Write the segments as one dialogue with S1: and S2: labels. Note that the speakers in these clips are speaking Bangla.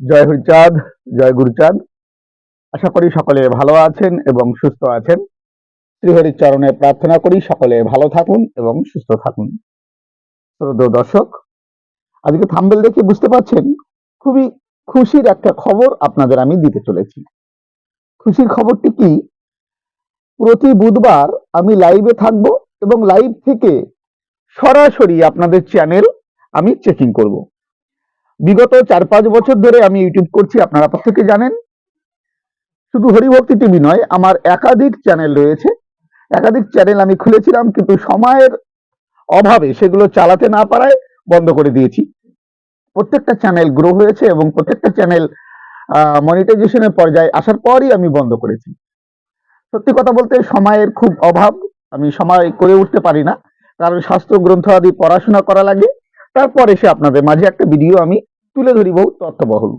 S1: জয় হরিচাঁদ জয় গুরুচাঁদ আশা করি সকলে ভালো আছেন এবং সুস্থ আছেন। শ্রীহরির চরণে প্রার্থনা করি সকলে ভালো থাকুন এবং সুস্থ থাকুন। দর্শক, আজকে থাম্বেল দেখে বুঝতে পারছেন, খুবই খুশির একটা খবর আপনাদের আমি দিতে চলেছি। খুশির খবরটি কি? প্রতি বুধবার আমি লাইভে থাকব এবং লাইভ থেকে সরাসরি আপনাদের চ্যানেল আমি চেকিং করব। বিগত চার পাঁচ বছর ধরে আমি ইউটিউব করছি, আপনারা প্রত্যেকে জানেন। শুধু হরিভক্তি টিভি নয়, আমার একাধিক চ্যানেল রয়েছে। একাধিক চ্যানেল আমি খুলেছিলাম, কিন্তু সময়ের অভাবে সেগুলো চালাতে না পারায় বন্ধ করে দিয়েছি। প্রত্যেকটা চ্যানেল গ্রো হয়েছে এবং প্রত্যেকটা চ্যানেল মনিটাইজেশনের পর্যায়ে আসার পরই আমি বন্ধ করেছি। সত্যি কথা বলতে সময়ের খুব অভাব, আমি সময় করে উঠতে পারি না। কারণ শাস্ত্র গ্রন্থ আদি পড়াশোনা করা লাগে, তারপর এসে আপনাদের মাঝে একটা ভিডিও আমি তুলে ধরি বহু তথ্যবহুল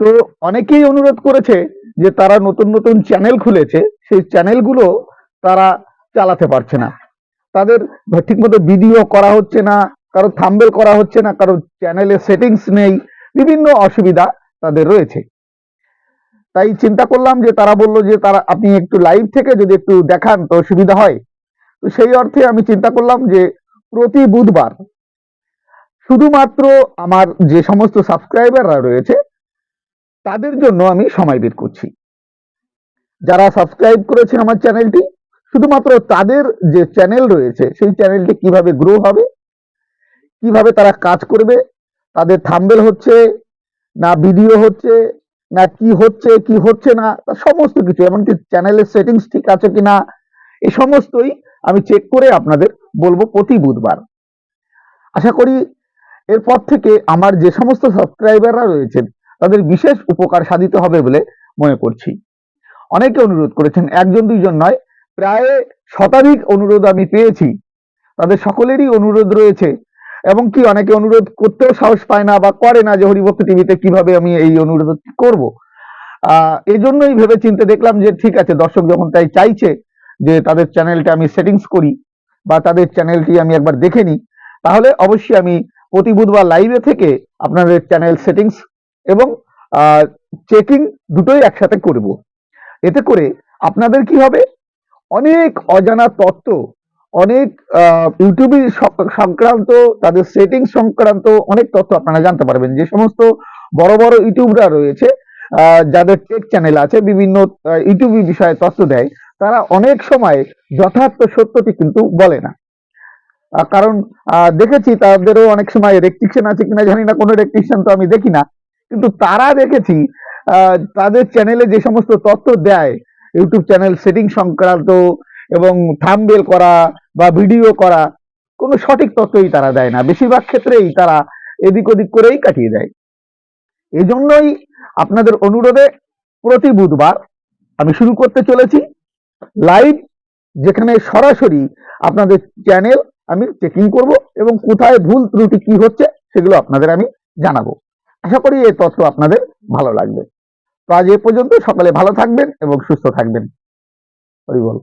S1: তো অনেকেই অনুরোধ করেছে যে তারা নতুন নতুন চ্যানেল খুলেছে, সেই চ্যানেলগুলো তারা চালাতে পারছে না। তাদের ঠিকমতো ভিডিও করা হচ্ছে না, কারও থাম্বেল করা হচ্ছে না, কারও চ্যানেলে সেটিংস নেই, বিভিন্ন অসুবিধা তাদের রয়েছে। তাই চিন্তা করলাম যে তারা বলল যে তারা, আপনি একটু লাইভ থেকে যদি একটু দেখান তো সুবিধা হয়। তো সেই অর্থে আমি চিন্তা করলাম যে প্রতি বুধবার শুধুমাত্র আমার যে সমস্ত সাবস্ক্রাইবাররা রয়েছে, তাদের জন্য আমি সময় বের করছি। যারা সাবস্ক্রাইব করেছেন আমার চ্যানেলটি শুধুমাত্র তাদের যে চ্যানেল রয়েছে, সেই চ্যানেলটি কীভাবে গ্রো হবে, কীভাবে তারা কাজ করবে, তাদের থাম্বেল হচ্ছে, না ভিডিও হচ্ছে, না কি হচ্ছে কি হচ্ছে না সমস্ত কিছু, এমনকি চ্যানেলের সেটিংস ঠিক আছে কি না এই সমস্তই আমি চেক করে আপনাদের বলব প্রতি বুধবার। আশা করি এরপর থেকে আমার যে সমস্ত সাবস্ক্রাইবাররা রয়েছেন, তাদের বিশেষ উপকার সাধিত হবে বলে মনে করছি। অনেকে অনুরোধ করেছেন, একজন দুইজন নয়, প্রায় শতাধিক অনুরোধ আমি পেয়েছি। তাদের সকলেরই অনুরোধ রয়েছে, এবং কি অনেকে অনুরোধ করতেও সাহস পায় না বা করে না যে হরিভক্ত টিভিতে কীভাবে আমি এই অনুরোধটি করব। এই জন্যই ভেবে চিন্তে দেখলাম যে ঠিক আছে, দর্শক যখন তাই চাইছে যে তাদের চ্যানেলটা আমি সেটিংস করি বা তাদের চ্যানেলটি আমি একবার দেখে নিই, তাহলে অবশ্যই আমি প্রতি বুধবার লাইভে থেকে আপনাদের চ্যানেল সেটিংস এবং চেকিং দুটোই একসাথে করব। এতে করে আপনাদের কি হবে? অনেক অজানা তত্ত্ব, অনেক ইউটিউবে সংক্রান্ত, তাদের সেটিং সংক্রান্ত অনেক তথ্য আপনারা জানতে পারবেন। যে সমস্ত বড় বড় ইউটিউবরা রয়েছে যাদের টেক চ্যানেল আছে, বিভিন্ন ইউটিউবি বিষয়ে তথ্য দেয়, তারা অনেক সময় যথার্থ সত্যটি কিন্তু বলে না। কারণ দেখেছি তাদেরও অনেক সময় রেকট্রিকশন আছে কিনা জানি না, কোনো রেকট্রিকশন তো আমি দেখি না। কিন্তু তারা দেখেছি তাদের চ্যানেলে যে সমস্ত তথ্য দেয় ইউটিউব চ্যানেল সেটিং সংক্রান্ত এবং থামবেল করা বা ভিডিও করা, কোনো সঠিক তথ্যই তারা দেয় না। বেশিরভাগ ক্ষেত্রেই তারা এদিক ওদিক করেই কাটিয়ে দেয়। এই জন্যই আপনাদের অনুরোধে প্রতি বুধবার আমি শুরু করতে চলেছি। লাইভ যেখানে সরাসরি আপনাদের চ্যানেল আমি চেকিং করব এবং কোথায় ভুল ত্রুটি কি হচ্ছে সেগুলো আপনাদের আমি জানাব। আশা করি এই তথ্য আপনাদের ভালো লাগবে। তো আজ এ পর্যন্ত সকালে ভালো থাকবেন এবং সুস্থ থাকবেন। হরি বল।